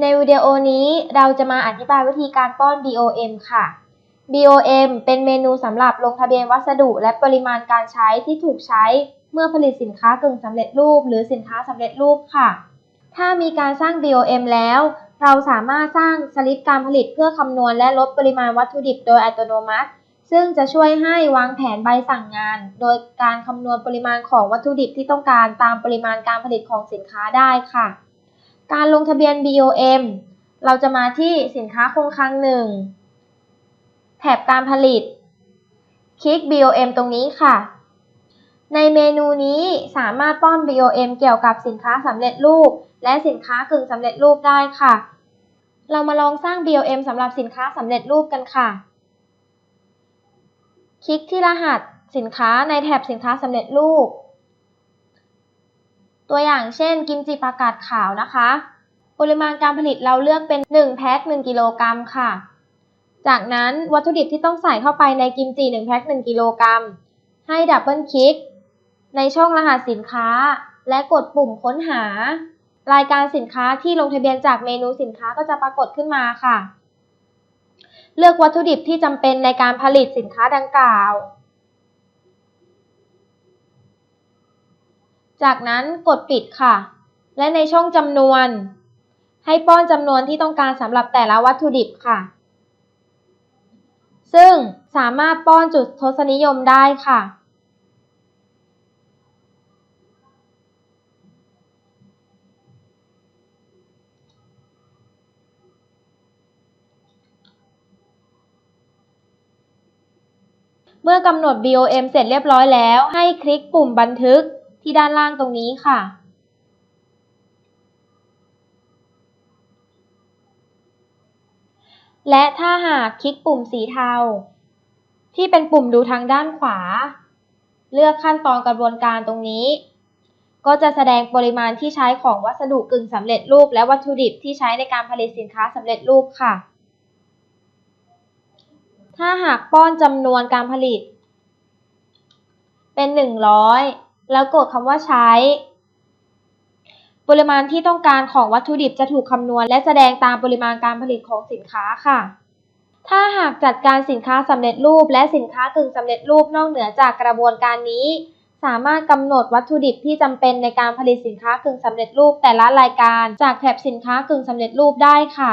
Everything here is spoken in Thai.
ในวิดีโอนี้เราจะมาอธิบายวิธีการป้อน BOM ค่ะ BOM เป็นเมนูสำหรับลงทะเบียนวัสดุ และปริมาณการใช้ที่ถูกใช้เมื่อผลิตสินค้ากึ่งสำเร็จรูป หรือสินค้าสำเร็จรูปค่ะ ถ้ามีการสร้าง BOM แล้ว เราสามารถสร้างสลิปการผลิตเพื่อคำนวณและลดปริมาณวัตถุดิบโดยอัตโนมัติ ซึ่งจะช่วยให้วางแผนใบสั่งงาน โดยการคำนวณปริมาณของวัตถุดิบที่ต้องการตามปริมาณการผลิตของสินค้าได้ค่ะ การลงทะเบียน BOM เราจะมาที่สินค้าคงคลังหนึ่งแถบการผลิต คลิก BOM ตรงนี้ค่ะ ในเมนูนี้สามารถป้อน BOM เกี่ยวกับสินค้าสำเร็จรูป และสินค้ากึ่งสำเร็จรูปได้ค่ะ เรามาลองสร้าง BOM สำหรับสินค้าสำเร็จรูปกันค่ะ คลิกที่รหัสสินค้าในแถบสินค้าสำเร็จรูป ตัวอย่างเช่น กิมจิผักกาดขาวนะคะ ปริมาณการผลิตเราเลือกเป็น 1 แพ็ค1กิโลกรัมค่ะ จากนั้นวัตถุดิบที่ต้องใส่เข้าไปในกิมจิ1แพ็ค1กิโลกรัมให้ดับเบิลคลิก ในช่องรหัสสินค้า และกดปุ่มค้นหา รายการสินค้าที่ลงทะเบียนจากเมนูสินค้าก็จะปรากฏขึ้นมาค่ะ เลือกวัตถุดิบที่จำเป็นในการผลิตสินค้าดังกล่าว จากนั้นกดปิดค่ะ และในช่องจำนวน ให้ป้อนจำนวนที่ต้องการสำหรับแต่ละวัตถุดิบค่ะ ซึ่งสามารถป้อนจุดทศนิยมได้ค่ะ เมื่อกำหนด BOM เสร็จเรียบร้อยแล้ว ให้คลิกปุ่มบันทึก ที่ด้านล่างตรงนี้ค่ะ และถ้าหากคลิกปุ่มสีเทา ที่เป็นปุ่มดูทางด้านขวา เลือกขั้นตอนกระบวนการตรงนี้ ก็จะแสดงปริมาณที่ใช้ของวัสดุกึ่งสำเร็จรูป และวัตถุดิบที่ใช้ในการผลิตสินค้าสำเร็จรูปค่ะ ถ้าหากป้อนจำนวนการผลิตเป็น 100 แล้วกดคำว่าใช้ ปริมาณที่ต้องการของวัตถุดิบจะถูกคำนวณ และแสดงตามปริมาณการผลิตของสินค้าค่ะ ถ้าหากจัดการสินค้าสำเร็จรูป และสินค้ากึ่งสำเร็จรูปนอกเหนือจากกระบวนการนี้ สามารถกำหนดวัตถุดิบที่จำเป็นในการผลิตสินค้ากึ่งสำเร็จรูปแต่ละรายการ จากแถบสินค้ากึ่งสำเร็จรูปได้ค่ะ